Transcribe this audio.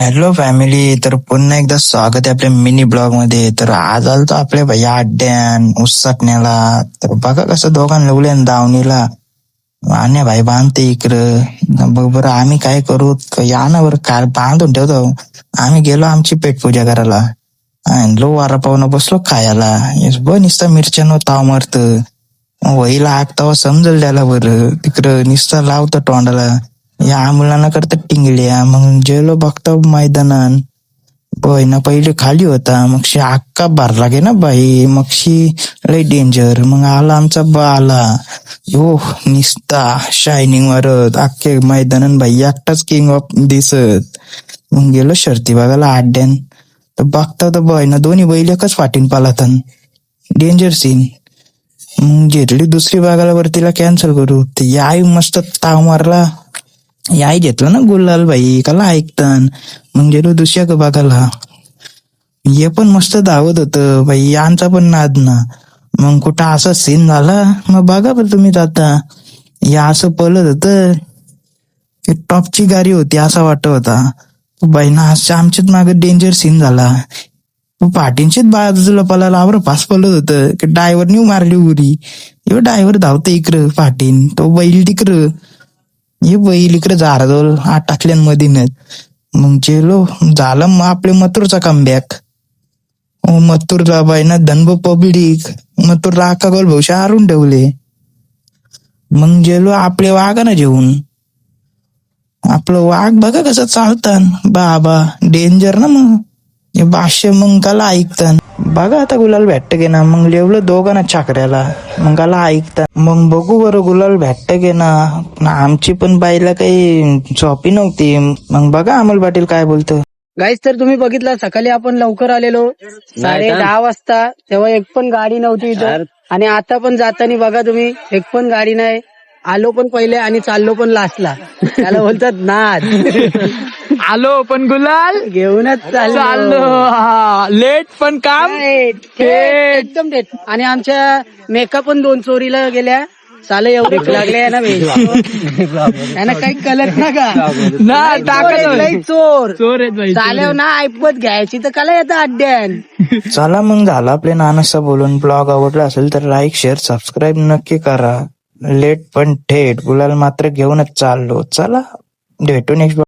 Hello family तर पुन्हा एकदा स्वागत आहे आपल्या मिनी ब्लॉगमध्ये. तर आज आलतो आपल्या भैया अड्ड्यान उसटण्याला तर बघा कसं दोघां लवले दावणीला. आणि भाई बांधते इकडं. बघ बरं आम्ही काय करू? या ना बरं काय बांधून ठेवतो. आम्ही गेलो आमची पेटपूजा करायला. लो वारा पाहुणं बसलो खायला. येस ब निसता मिरच्यानं ताव मारत. वहीला आग तवा समजल द्यायला बरं. तिकडं निसता लावतं तोंडाला. या मुलांना करतात टिंगल्या मग जेलो बघता मैदानान बय ना पहिले खाली होता मग शी अक्का भरला ना बाई मग शी लय डेंजर मग आला आमचा बा आला यो निस्ता शायनिंग मारत अख्खे मैदानान बाई एकटाच किंग ऑफ दिसत. मग गेलो शर्ती बघायला आड्यान. तर बघता तर बय ना दोन्ही बैल एकच फाटीन पालातन. डेंजर सीन मग घेतली दुसरी बघायला वरतीला कॅन्सल करू. ते याय मस्त ताव मारला. याय घेतलं ना गुलाल भाई कला ऐकतान. मग गेलो दुसऱ्या का बघायला हे पण मस्त धावत होत बाई यांचा पण नाद ना. मग कुठं असा सीन झाला मग बघा बरं तुम्ही जाता. या असं पळत होत. टॉपची गाडी होती असा वाटत होता. बाई ना आमच्याच मागे डेंजर सीन झाला. पाठींचीच बाजूला पळाला आवर पास पळत होतं. की डायव्हरनी मारली उरी. एवढं ड्रायव्हर धावतं इकडं पाठीन. तो बैल तिकडं. हे बैल इकडे झाडाजवळ आठ टाकल्यांमधीनच मग जेलो झालं मग आपल्या मथुरचा कमबॅक मथुरला बाई ना धनभ पब्लिक मथुरला अक्का गोल भविष्य हारून ठेवले. मग जेलो आपले वाघ ना जेवून. आपलं वाघ बघा कसं चालतात बाबा डेंजर ना मग. हे भाष्य मग काला ऐकतात बघा आता गुलाल भेटत गे ना मग लेवलं दोघांना चाकऱ्याला मग काला ऐकतात मग बघू बरं गुलाल भेटत गे ना. ना आमची पण बाईला काही झोपी नव्हती. मग बघा अमोल पाटील काय बोलतो. गाईज तर तुम्ही बघितलं सकाळी आपण लवकर आलेलो. साडे दहा वाजता तेव्हा एक पण गाडी नव्हती इथं. आणि आता पण जाताना बघा तुम्ही एक पण गाडी नाही. आलो पण पहिले आणि चाललो पण लास्टला त्याला बोलतात नाद आलो पण गुलाल. घेऊनच चाललो. चाललो. लेट पण काम. थेट, एकदम थेट. आणि आमच्या मेका पण दोन चोरीला गेल्या. चाल एवढे लागले ना बे. त्यांना काही कळत ना का? ना चोर टाकत आहेत, लई चोर. चोर आहेत बाई चालेव ना ऐपत घ्यायची तर कला येतं अड्ड्यान. चला मग झाला आपल्या नानासा बोलून. ब्लॉग आवडला असेल तर लाईक शेअर सबस्क्राईब नक्की करा. लेट पण थेट. गुलाल मात्र घेऊनच चाललो. चला भेटू नेक्स्ट